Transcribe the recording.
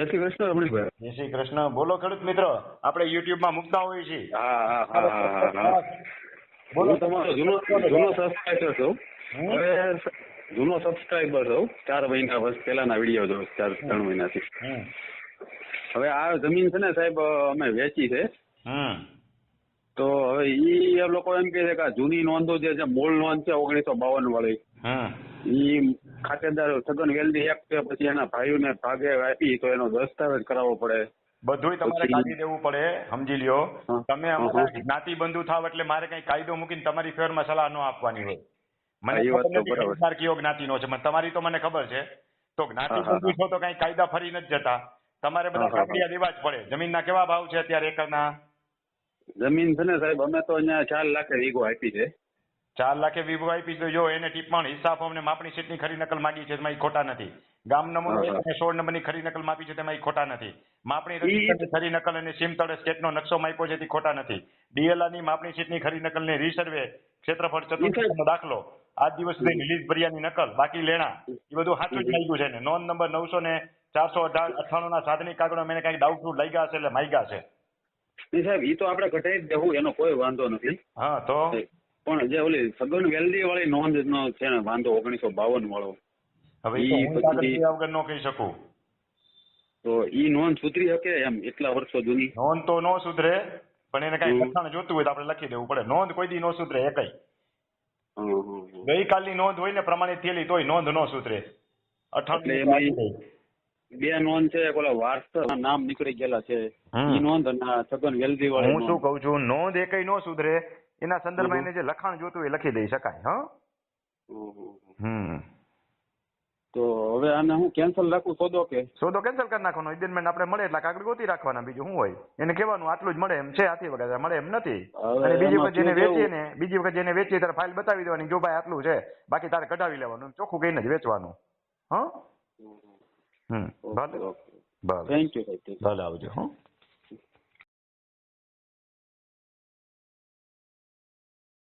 જય શ્રી કૃષ્ણ રમણીકભાઈ જય શ્રી કૃષ્ણ. બોલો ખેડૂત મિત્રો આપણે યુટ્યુબમાં મુકતા હોઈએ છીએ. હા હા હા બોલો તમારો જૂનો જૂનો સબસ્ક્રાઈબર છું. હવે જૂનો સબસ્ક્રાઈબર છું. ચાર મહિના વર્ષ પહેલાના વીડિયો જોઉં ચાર ત્રણ મહિનાથી. હવે આ જમીન છે ને સાહેબ અમે વેચી છે. હમ. તો હવે ઈ એ લોકો એમ કહે છે કે આ જૂની નોંધો જે છે મૂળ નોંધ છે ઓગણીસો બાવન વાળી. હમ ઈ ખાતેદાર છગન વેલ્ડી એક્ટ છે પછી એના ભાઈઓને ભાગે આપી તો એનો દસ્તાવેજ કરાવવો પડે. બધુંય તમારે કાઢી દેવું પડે સમજી લ્યો. તમે હા, હા. જ્ઞાતિ બંધુ થાવ એટલે મારે કઈ કાયદો મૂકીને તમારી ફેવરમાં સલાહ ન આપવાની હોય. મને હા, ખબર કયો જ્ઞાતિનો છે તમારી તો મને ખબર છે. તો જ્ઞાતિ હા, હા, બંધુ છો તો કઈ કાયદા ફરી નથી જતા. તમારે બધા કાપડિયા હા, હા. દેવા જ પડે. જમીનના કેવા ભાવ છે અત્યારે એકરના? જમીન છે ને સાહેબ અમે તો અહીંયા ચાર લાખે વીઘો આપી છે. ચાર લાખે વીઘો આપી તો જો એને ટીપણ હિસાબ અમને માપણી સીટની ખરી નકલ માંગી છે એમાં ખોટા નથી. ગામ નંબર સોળ નંબરની નંબરની ખરી નકલ માપી છે તેમાં ખોટા નથી. માપણી રજીસ્ટરની ખરી નકલ અને સીમતળે સ્ટેટનો નકશો માપ્યો છે તે ખોટા નથી. DLR ની માપણી સીટની ખરી નકલ ને રીસર્વે ક્ષેત્રફળ ચતુર્થનો દાખલો. આજ દિવસ સુધી રિલીઝ ભર્યાની નકલ બાકી લેણા. એ બધું સાચું જ લાગ્યું છે ને. નોંધ નંબર નવસો ને ચારસો અઢાર અઠ્ઠાણું ના સાધનિક કાગળો મેં કંઈક લઈ લાગ્યા છે એટલે માગ્યા છે. નહીં સાહેબ એ તો આપણે ઘટાડી જ દેવું એનો કોઈ વાંધો નથી. હા તો? પણ જે ઓલી સગન વેલ્ડી વાળી નોંધ નો છે ને વાંધો ઓગણીસો બાવન વાળો. હવે પછી- વગર નો કહી શકું. તો ઈ નોંધ સુધરી શકે એમ એટલા વર્ષો જૂની? નોંધ તો નો સુધરે પણ એને કઈ લખાણ જોતું હોય તો આપણે લખી દેવું પડે. નોંધ કોઈ દી નો સુધરે એ કઈ. ગઈકાલની નોંધ હોય ને પ્રમાણિત થયેલી તોય નોંધ નો સુધરે. અઠાણું બે નોંધ છે ઓલા વારસા નામ નીકળી ગયેલા છે. ઈ નોંધ અને છગન વેલદી વાળી હું શું. કઉ છું નોંધ એકઈ નો સુધરે. એના સંદર્ભમાં એને જે લખાણ જોતું એ લખી દઈ શકાય હા. હમ. તો હવે આને હું કેન્સલ રાખું સોદો કે? સોદો કેન્સલ કરી નાખવાનો. ઇડનમેન્ટ આપણે મળે એટલે કાગળ ગોતી રાખવાના બીજું શું હોય? એને કહેવાનું આટલું જ મળે એમ છે આથી વગર. મળે એમ નથી. અને બીજી વખત જેને વેચીએ ને બીજી વખત જેને વેચીએ ત્યારે ફાઇલ બતાવી દેવાની જો ભાઈ આટલું છે બાકી તારે કઢાવી લેવાનું. ચોખ્ખું કહીને જ વેચવાનું. હા? હમ. ભલે. ઓકે. ભલે. થેન્ક યુ ભલે આવજો હં.